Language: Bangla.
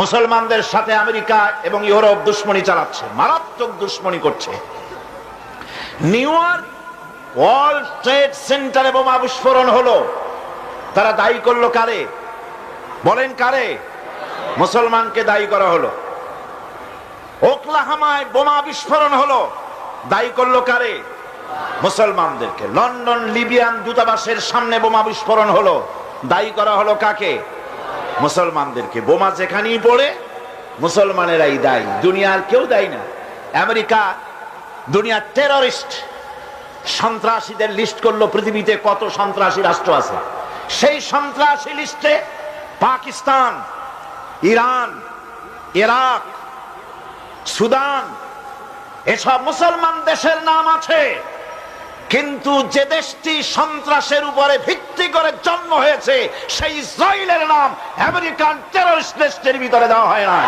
মুসলমানদের সাথে আমেরিকা এবং ইউরোপ দুশ্মনী চালাচ্ছে, মারাত্মক দুশ্মনী করছে। নিউ ইয়র্ক ওয়ার্ল্ড ট্রেড সেন্টারে বোমা বিস্ফোরণ হলো। তারা দায়ী করল কারে? বলেন কারে? মুসলমানকে দায়ী করা হলো। ওকলাহামায় বোমা বিস্ফোরণ হলো। দায়ী করল কারে? মুসলমানদেরকে। লন্ডন, লিবিয়ান দূতাবাসের সামনে বোমা বিস্ফোরণ হলো। দায়ী করা হলো কাকে? মুসলমানদেরকে। বোমা যেখানেই পড়ে, মুসলমানেরাই দায়ী। দুনিয়ার কেউ দায়ী না। আমেরিকা দুনিয়ার টেররিস্ট সন্ত্রাসীদের লিস্ট করল, পৃথিবীতে কত সন্ত্রাসী রাষ্ট্র আছে। সেই সন্ত্রাসী লিস্টে পাকিস্তান, ইরান, ইরাক, সুদান, এসব মুসলমান দেশের নাম আছে। কিন্তু যে দেশটি সন্ত্রাসের উপরে ভিত্তি করে জন্ম হয়েছে, সেই ইসরায়েলের নাম আমেরিকান টেরোরিস্ট দেশটির ভিতরে দেওয়া হয় না